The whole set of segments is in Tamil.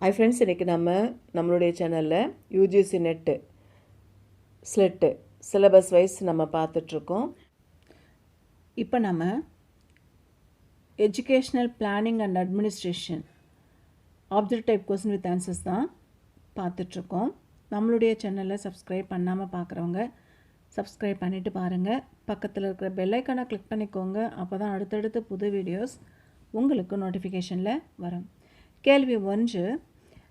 ஐ ஃப்ரெண்ட்ஸ் இன்றைக்கி நம்ம நம்மளுடைய சேனலில் UGC NET SLET syllabus wise நம்ம பார்த்துட்ருக்கோம் இப்போ நம்ம educational planning and administration objective type question with answers தான் பார்த்துட்ருக்கோம் நம்மளுடைய சேனலில் சப்ஸ்கிரைப் பண்ணாமல் பார்க்குறவங்க சப்ஸ்கிரைப் பண்ணிவிட்டு பாருங்கள் பக்கத்தில் இருக்கிற பெல்லைக்கானை கிளிக் பண்ணிக்கோங்க. அப்போ தான் அடுத்தடுத்த புது வீடியோஸ் உங்களுக்கு நோட்டிஃபிகேஷனில் வரும். கேள்வி ஒன்று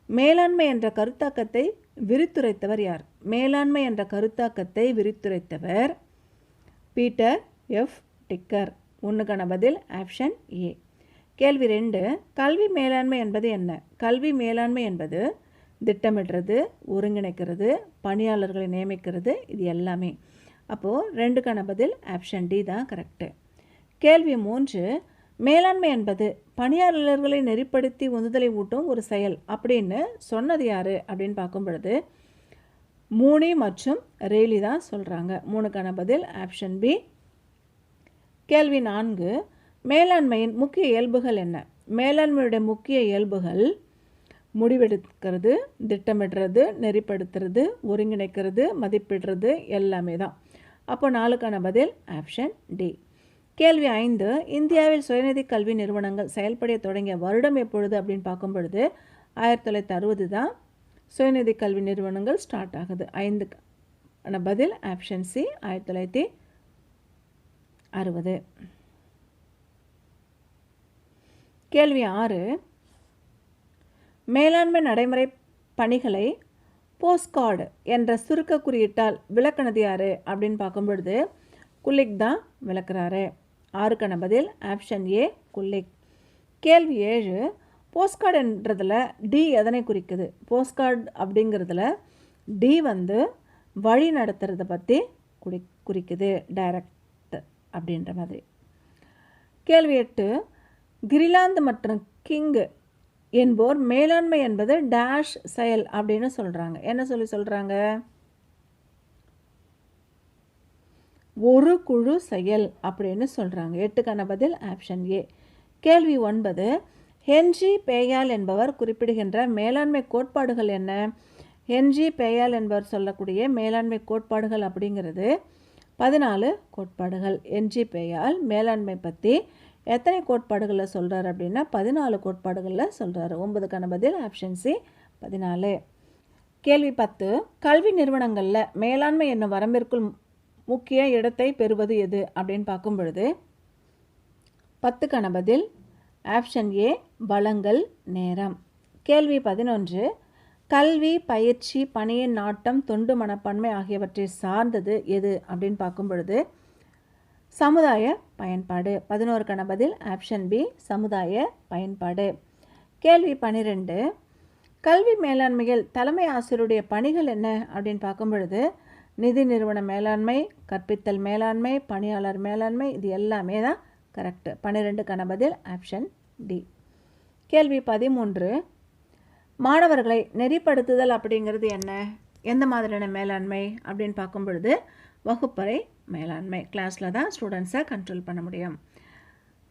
மேலாண்மை என்ற கருத்தாக்கத்தை விரித்துரைத்தவர் யார்? மேலாண்மை என்ற கருத்தாக்கத்தை விரித்துரைத்தவர் பீட்டர் எஃப். டிக்கர். ஒன்றுக்கான பதில் ஆப்ஷன் ஏ. கேள்வி ரெண்டு கல்வி மேலாண்மை என்பது என்ன? கல்வி மேலாண்மை என்பது திட்டமிடுறது ஒருங்கிணைக்கிறது பணியாளர்களை நியமிக்கிறது இது எல்லாமே. அப்போது ரெண்டுக்கான பதில் ஆப்ஷன் டி தான் கரெக்டு கேள்வி மூன்று மேலாண்மை என்பது பணியாளர்களை நெறிப்படுத்தி உந்துதலை ஊட்டும் ஒரு செயல் அப்படின்னு சொன்னது யார் அப்படின்னு பார்க்கும் பொழுது மூனி மற்றும் ரேலி தான் சொல்கிறாங்க மூணுக்கான பதில் ஆப்ஷன் பி. கேள்வி நான்கு மேலாண்மையின் முக்கிய இயல்புகள் என்ன? மேலாண்மையுடைய முக்கிய இயல்புகள் முடிவெடுக்கிறது திட்டமிடுறது நெறிப்படுத்துறது ஒருங்கிணைக்கிறது மதிப்பிடுறது எல்லாமே தான். அப்போ நாலுக்கான பதில் ஆப்ஷன் டி. கேள்வி ஐந்து இந்தியாவில் சுயநிதி கல்வி நிறுவனங்கள் செயல்பட தொடங்கிய வருடம் எப்பொழுது அப்படின்னு பார்க்கும் பொழுது ஆயிரத்தி தொள்ளாயிரத்தி அறுபது தான் சுயநிதி கல்வி நிறுவனங்கள் ஸ்டார்ட் ஆகுது. ஐந்து பதில் ஆப்ஷன் சி ஆயிரத்தி தொள்ளாயிரத்தி அறுபது. கேள்வி ஆறு மேலாண்மை நடைமுறை பணிகளை போஸ்ட்கார்டு என்ற சுருக்க குறியீட்டால் விளக்குனது யார்? அப்படின்னு பார்க்கும் பொழுது குல்லிக் தான் விளக்குறாரு. ஆறுக்கான பதில் ஆப்ஷன் ஏ குல்லிக் கேள்வி ஏழு போஸ்ட்கார்டுன்றதில் டி எதனை குறிக்குது? போஸ்ட்கார்டு அப்படிங்கிறதுல டி வந்து வழி நடத்துகிறத பற்றி குறி குறிக்குது டைரக்ட் அப்படின்ற மாதிரி. கேள்வி எட்டு கிரிலாந்து மற்றும் கிங்கு என்போர் மேலாண்மை என்பது டேஷ் செயல் அப்படின்னு சொல்கிறாங்க என்ன சொல்லி சொல்கிறாங்க ஒரு குழு செயல் அப்படின்னு சொல்கிறாங்க எட்டுக்கான பதில் ஆப்ஷன் ஏ கேள்வி ஒன்பது ஹென்ஜி பேயால் என்பவர் குறிப்பிடுகின்ற மேலாண்மை கோட்பாடுகள் என்ன? ஹென்ஜி பேயால் என்பவர் சொல்லக்கூடிய மேலாண்மை கோட்பாடுகள் அப்படிங்கிறது பதினாலு கோட்பாடுகள். என்ஜி பேயால் மேலாண்மை பற்றி எத்தனை கோட்பாடுகளில் சொல்கிறார் அப்படின்னா பதினாலு கோட்பாடுகளில் சொல்கிறாரு ஒன்பதுக்கான பதில் ஆப்ஷன் சி பதினாலு. கேள்வி பத்து கல்வி நிறுவனங்களில் மேலாண்மை என்னும் வரம்பிற்குள் முக்கிய இடத்தை பெறுவது எது அப்படின்னு பார்க்கும் பொழுது பத்துக்கான பதில் ஆப்ஷன் ஏ வளங்கள் நேரம். கேள்வி பதினொன்று கல்வி பயிற்சி பணியின் நாட்டம் தொண்டு மனப்பான்மை ஆகியவற்றை சார்ந்தது எது அப்படின்னு பார்க்கும் பொழுது சமுதாய பயன்பாடு. பதினோருக்கான பதில் ஆப்ஷன் பி சமுதாய பயன்பாடு. கேள்வி பன்னிரெண்டு கல்வி மேலாண்மையில் தலைமை ஆசிரியருடைய பணிகள் என்ன அப்படின்னு பார்க்கும் பொழுது நிதி நிறுவன மேலாண்மை கற்பித்தல் மேலாண்மை பணியாளர் மேலாண்மை இது எல்லாமே தான் கரெக்டு பன்னிரெண்டுக்கான பதில் ஆப்ஷன் டி கேள்வி பதிமூன்று. மாணவர்களை நெறிப்படுத்துதல் அப்படிங்கிறது என்ன? எந்த மாதிரியான மேலாண்மை அப்படின்னு பார்க்கும் பொழுது வகுப்பறை மேலாண்மை. கிளாஸில் தான் ஸ்டூடெண்ட்ஸை கண்ட்ரோல் பண்ண முடியும்.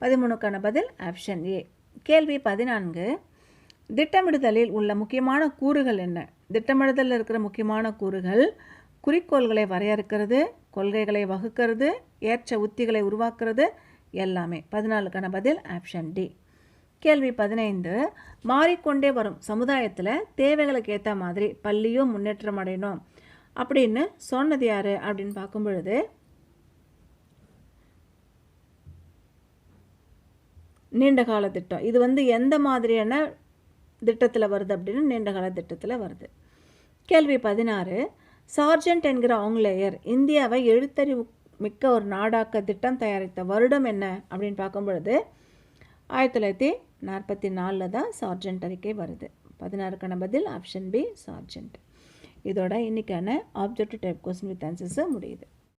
பதிமூணுக்கான பதில் ஆப்ஷன் ஏ கேள்வி பதினான்கு. திட்டமிடுதலில் உள்ள முக்கியமான கூறுகள் என்ன? திட்டமிடுதலில் இருக்கிற முக்கியமான கூறுகள் குறிக்கோள்களை வரையறுக்கிறது கொள்கைகளை வகுக்கிறது ஏற்ற உத்திகளை உருவாக்குறது எல்லாமே. பதினாலுக்கான பதில் ஆப்ஷன் டி கேள்வி பதினைந்து. மாறிக்கொண்டே வரும் சமுதாயத்தில் தேவைகளுக்கு ஏற்ற மாதிரி பள்ளியும் முன்னேற்றம் அடையணும் அப்படின்னு சொன்னது யார் அப்படின்னு பார்க்கும் பொழுது நீண்டகால திட்டம். இது வந்து எந்த மாதிரியான திட்டத்தில் வருது அப்படின்னு நீண்ட கால திட்டத்தில் வருது. கேள்வி பதினாறு. சார்ஜென்ட் என்கிற ஆங்கிலேயர் இந்தியாவை எழுத்தறிவு மிக்க ஒரு நாடாக்க திட்டம் தயாரித்த வருடம் என்ன? அப்படின்னு பார்க்கும் பொழுது ஆயிரத்தி தொள்ளாயிரத்தி நாற்பத்தி நாலில் தான் சார்ஜென்ட் அறிக்கை வருது. பதினாறுக்கான பதில் ஆப்ஷன் பி சார்ஜென்ட் இதோட இன்றைக்கான ஆப்ஜெக்டிவ் டைப் கொஸ்டின் வித் ஆன்சர்ஸை முடியுது.